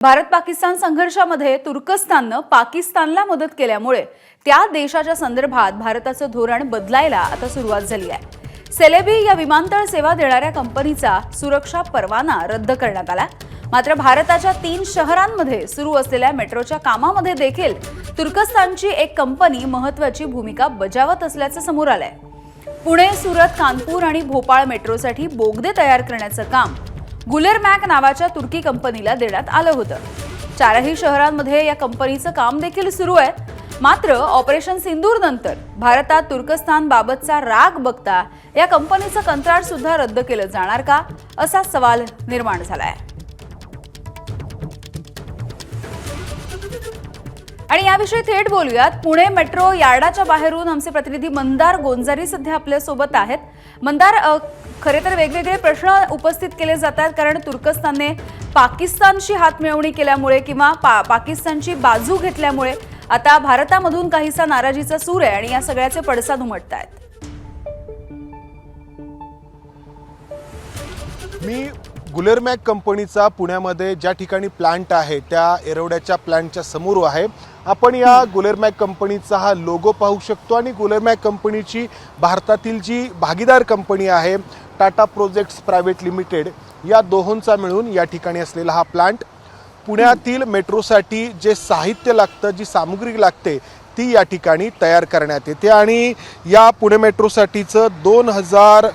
भारत पाकिस्तान संघर्षामध्ये तुर्कस्ताननं पाकिस्तानला मदत केल्यामुळे त्या देशाच्या संदर्भात भारताचं धोरण बदलायला आता सुरुवात झाली आहे. सेलेबी या विमानतळ सेवा देणाऱ्या कंपनीचा सुरक्षा परवाना रद्द करण्यात आला मात्र भारताच्या तीन शहरांमध्ये सुरू असलेल्या मेट्रोच्या कामामध्ये देखील तुर्कस्तानची एक कंपनी महत्वाची भूमिका बजावत असल्याचं समोर आलंय. पुणे सुरत कानपूर आणि भोपाळ मेट्रोसाठी बोगदे तयार करण्याचं काम गुलेरमॅक नावाच्या तुर्की कंपनीला देण्यात आलं होतं. चारही शहरांमध्ये या कंपनीचं काम देखील सुरू आहे. मात्र ऑपरेशन सिंदूर नंतर भारतात तुर्कस्तान बाबतचा राग बघता या कंपनीचं कंत्राट सुद्धा रद्द केलं जाणार का? असा सवाल निर्माण झाला आहे आणि याविषयी थेट बोलूयात. पुणे मेट्रो यार्डाच्या बाहेरून आमचे प्रतिनिधी मंदार गोंजारी सध्या आपल्यासोबत आहेत. मंदार खरे तर वेगवेगळे प्रश्न उपस्थित केले जातात कारण तुर्कस्तानने पाकिस्तानशी हातमिळवणी केल्यामुळे किंवा पा पाकिस्तानची बाजू घेतल्यामुळे आता भारतामधून काहीसा नाराजीचा सूर आहे आणि या सगळ्याचे पडसाद उमटत आहेत. मी गुलेरमॅक कंपनीचा पुण्यामध्ये ज्या ठिकाणी प्लांट आहे त्या एरवड्याच्या प्लांटच्या समोर आहे. आपण या गुलेरमॅक कंपनीचा हा लोगो पाहू शकतो आणि गुलेरमॅक कंपनीची भारतातील जी भागीदार कंपनी आहे टाटा प्रोजेक्ट्स प्रायव्हेट लिमिटेड या दोहोंचा मिळून या ठिकाणी असलेला हा प्लांट पुण्यातील मेट्रोसाठी जे साहित्य लागतं जी सामुग्री लागते ती या ठिकाणी तयार करण्यात येते. आणि या पुणे मेट्रोसाठीचं दोन हजार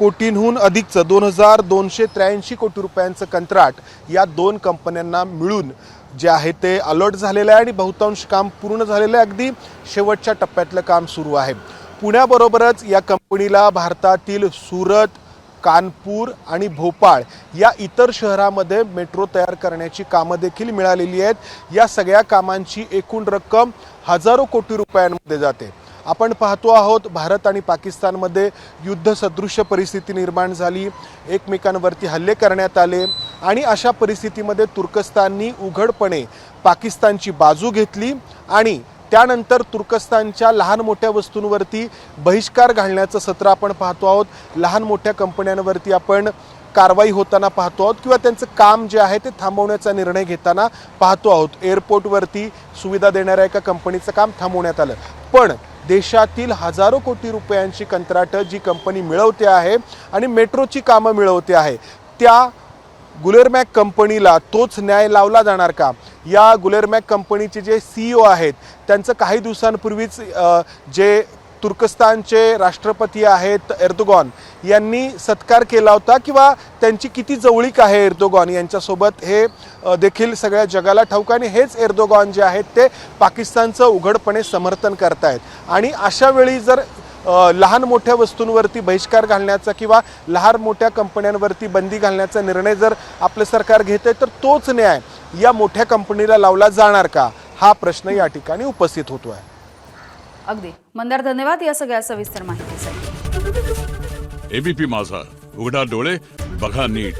कोटींहून अधिकचं दोन हजार दोनशे त्र्याऐंशी कोटी रुपयांचं कंत्राट या दोन कंपन्यांना मिळून जे आहे ते अलर्ट झालेलं आहे आणि बहुतांश काम पूर्ण झालेलं आहे. अगदी शेवटच्या टप्प्यातलं काम सुरू आहे. पुण्याबरोबरच या कंपनीला भारतातील सुरत कानपूर आणि भोपाळ या इतर शहरामध्ये मेट्रो तयार करण्याची कामं देखील मिळालेली आहेत. या सगळ्या कामांची एकूण रक्कम हजारो कोटी रुपयांमध्ये जाते. आपण पाहतो आहोत भारत आणि पाकिस्तानमध्ये युद्धसदृश्य परिस्थिती निर्माण झाली. एकमेकांवरती हल्ले करण्यात आले आणि अशा परिस्थितीमध्ये तुर्कस्ताननी उघडपणे पाकिस्तानची बाजू घेतली आणि त्यानंतर तुर्कस्तानच्या लहान मोठ्या वस्तूंवरती बहिष्कार घालण्याचं सत्र आपण पाहतो आहोत. लहान मोठ्या कंपन्यांवरती आपण कारवाई होताना पाहतो आहोत किंवा त्यांचं काम जे आहे ते थांबवण्याचा निर्णय घेताना पाहतो आहोत. एअरपोर्टवरती सुविधा देणाऱ्या एका कंपनीचं काम थांबवण्यात आलं. पण देशातील हजारो कोटी रुपयांची कंत्राटं जी कंपनी मिळवते आहे आणि मेट्रोची कामं मिळवते आहे त्या गुलेरमॅक कंपनीला तोच न्याय लावला जाणार का? या गुलेरमॅक कंपनीचे जे सीईओ आहेत त्यांचं काही दिवसांपूर्वीच जे तुर्कस्तानचे राष्ट्रपती आहेत एर्दोगॉन. यांनी सत्कार केला होता किंवा त्यांची किती जवळीक आहे एर्दोगॉन यांच्यासोबत हे देखील सगळ्या जगाला ठाऊक आणि हेच एर्दोगॉन जे आहेत ते पाकिस्तानचं उघडपणे समर्थन करतायत. आणि अशा वेळी जर लहान मोठ्या वस्तूंवरती बहिष्कार घालण्याचा किंवा लहान मोठ्या कंपन्यांवरती बंदी घालण्याचा निर्णय जर आपलं सरकार घेत आहे तर तोच न्याय या मोठ्या कंपनीला लावला जाणार का? हा प्रश्न या ठिकाणी उपस्थित होतो आहे अगदी. मंदार धन्यवाद या सगळ्या सविस्तर माहितीसाठी. एबीपी माझा. उघडा डोळे बघा नीट.